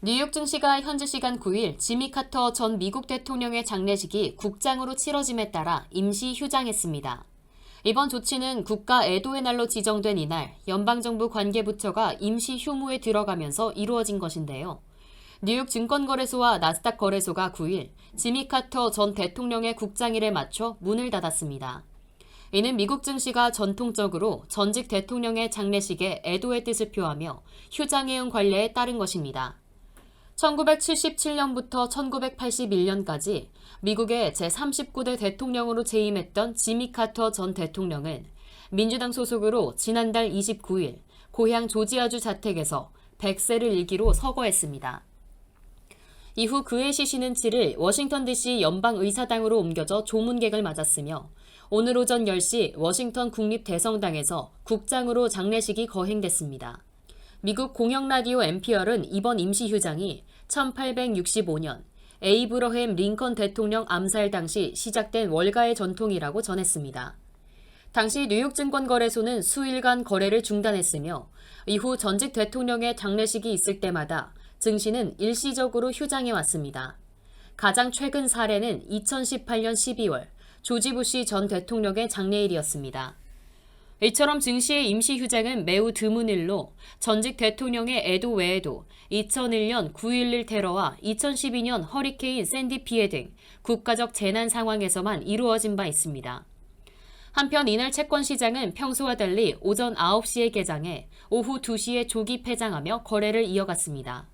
뉴욕 증시가 현지 시간 9일 지미 카터 전 미국 대통령의 장례식이 국장으로 치러짐에 따라 임시 휴장했습니다. 이번 조치는 국가 애도의 날로 지정된 이날 연방정부 관계부처가 임시 휴무에 들어가면서 이루어진 것인데요. 뉴욕 증권거래소와 나스닥 거래소가 9일 지미 카터 전 대통령의 국장일에 맞춰 문을 닫았습니다. 이는 미국 증시가 전통적으로 전직 대통령의 장례식에 애도의 뜻을 표하며 휴장해온 관례에 따른 것입니다. 1977년부터 1981년까지 미국의 제39대 대통령으로 재임했던 지미 카터 전 대통령은 민주당 소속으로 지난달 29일 고향 조지아주 자택에서 100세를 일기로 서거했습니다. 이후 그의 시신은 7일 워싱턴 DC 연방의사당으로 옮겨져 조문객을 맞았으며 오늘 오전 10시 워싱턴 국립대성당에서 국장으로 장례식이 거행됐습니다. 미국 공영라디오 NPR은 이번 임시휴장이 1865년 에이브러햄 링컨 대통령 암살 당시 시작된 월가의 전통이라고 전했습니다. 당시 뉴욕 증권거래소는 수일간 거래를 중단했으며 이후 전직 대통령의 장례식이 있을 때마다 증시는 일시적으로 휴장해 왔습니다. 가장 최근 사례는 2018년 12월 조지 부시 전 대통령의 장례일이었습니다. 이처럼 증시의 임시 휴장은 매우 드문 일로 전직 대통령의 애도 외에도 2001년 9.11 테러와 2012년 허리케인 샌디 피해 등 국가적 재난 상황에서만 이루어진 바 있습니다. 한편 이날 채권 시장은 평소와 달리 오전 9시에 개장해 오후 2시에 조기 폐장하며 거래를 이어갔습니다.